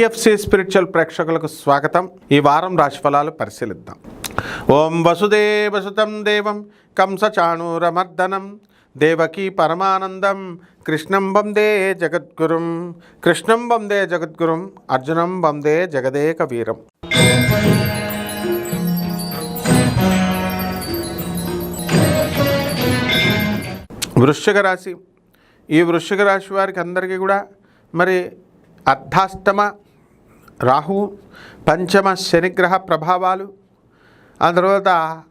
PFC spiritual ప్రేక్షకులకు స్వాగతం. ఈ వారం రాశిఫలాలు పరిశీలిద్దాం. ఓం వసుదేవసుతం దేవం కంసచాణూరమర్దనం దేవకీ పరమానందం కృష్ణం వందే జగద్గురుం కృష్ణం వందే జగద్గురుం అర్జునం వందే జగదేక వీరం వృశ్చిక రాశి. ఈ వృశ్చిక రాశి వారికి అందరికీ కూడా మరి అర్ధాష్టమ రాహువు పంచమ శనిగ్రహ ప్రభావాలు ఆ తర్వాత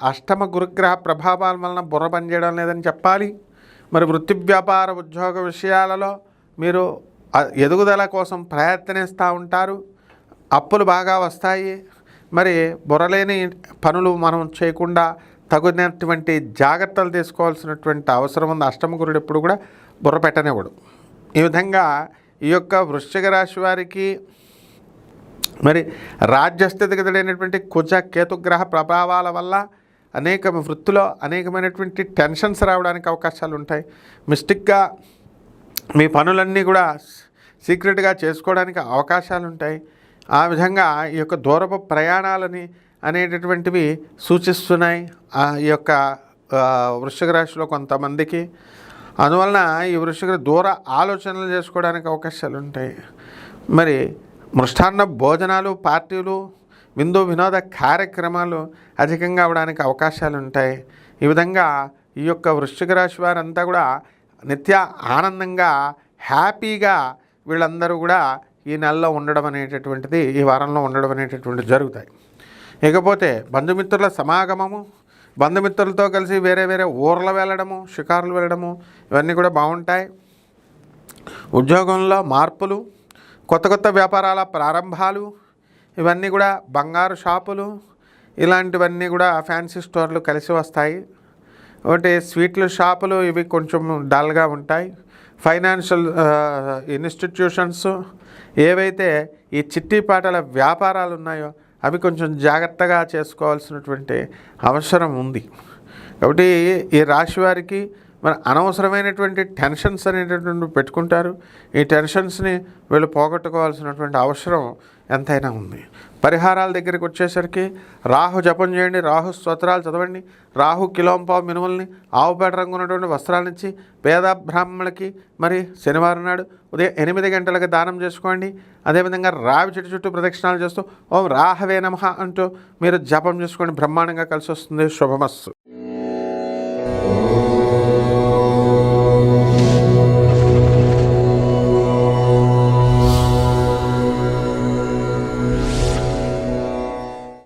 అష్టమ గురుగ్రహ ప్రభావాల వలన బుర్ర పనిచేయడం లేదని చెప్పాలి. మరి వృత్తి వ్యాపార ఉద్యోగ విషయాలలో మీరు ఎదుగుదల కోసం ప్రయత్నిస్తూ ఉంటారు. అప్పులు బాగా వస్తాయి. మరి బుర్రలేని పనులు మనం చేయకుండా తగినటువంటి జాగ్రత్తలు తీసుకోవాల్సినటువంటి అవసరం ఉంది. అష్టమ గురుడు ఎప్పుడు కూడా బుర్ర పెట్టనివ్వడు. ఈ విధంగా ఈ యొక్క వృశ్చిక రాశి వారికి మరి రాజ్యస్థితిగతుడైనటువంటి కుజ కేతుగ్రహ ప్రభావాల వల్ల అనేక వృత్తిలో అనేకమైనటువంటి టెన్షన్స్ రావడానికి అవకాశాలు ఉంటాయి. మిస్టిక్గా మీ పనులన్నీ కూడా సీక్రెట్గా చేసుకోవడానికి అవకాశాలు ఉంటాయి. ఆ విధంగా ఈ యొక్క దూరపు ప్రయాణాలని అనేటటువంటివి సూచిస్తున్నాయి. ఆ ఈ యొక్క వృషిక రాశిలో కొంతమందికి. అందువలన ఈ వృషిక దూర ఆలోచనలు చేసుకోవడానికి అవకాశాలు ఉంటాయి. మరి మృష్టాన్న భోజనాలు పార్టీలు విందు వినోద కార్యక్రమాలు అధికంగా అవడానికి అవకాశాలు ఉంటాయి ఈ విధంగా ఈ యొక్క వృశ్చిక రాశి వారంతా కూడా నిత్య ఆనందంగా హ్యాపీగా వీళ్ళందరూ కూడా ఈ నెలలో ఉండడం అనేటటువంటిది ఈ వారంలో ఉండడం అనేటటువంటిది జరుగుతాయి. ఇకపోతే బంధుమిత్రుల సమాగమము బంధుమిత్రులతో కలిసి వేరే వేరే ఊర్లు వెళ్ళడము షికారులు వెళ్ళడము ఇవన్నీ కూడా బాగుంటాయి. ఉద్యోగంలో మార్పులు కొత్త కొత్త వ్యాపారాల ప్రారంభాలు ఇవన్నీ కూడా బంగారు షాపులు ఇలాంటివన్నీ కూడా ఫ్యాన్సీ స్టోర్లు కలిసి వస్తాయి. ఒకటి స్వీట్ల షాపులు ఇవి కొంచెం డల్గా ఉంటాయి. ఫైనాన్షియల్ ఇన్స్టిట్యూషన్స్ ఏవైతే ఈ చిట్టిపాటల వ్యాపారాలు ఉన్నాయో అవి కొంచెం జాగ్రత్తగా చేసుకోవాల్సినటువంటి అవసరం ఉంది. కాబట్టి ఈ రాశి వారికి మరి అనవసరమైనటువంటి టెన్షన్స్ అనేటటువంటి పెట్టుకుంటారు. ఈ టెన్షన్స్ని వీళ్ళు పోగొట్టుకోవాల్సినటువంటి అవసరం ఎంతైనా ఉంది. పరిహారాల దగ్గరికి వచ్చేసరికి రాహు జపం చేయండి రాహు స్తోత్రాలు చదవండి రాహు కిలోంపావు మినుముల్ని ఆవుపేట రంగు ఉన్నటువంటి వస్త్రాలనిచ్చి పేద బ్రాహ్మణులకి మరి శనివారం నాడు ఉదయం ఎనిమిది గంటలకు దానం చేసుకోండి. అదేవిధంగా రావి చెట్టు చుట్టూ ప్రదక్షిణాలు చేస్తూ ఓం రాహవే నమః అంటూ మీరు జపం చేసుకోండి. బ్రహ్మాండంగా కలిసి వస్తుంది. శుభమస్సు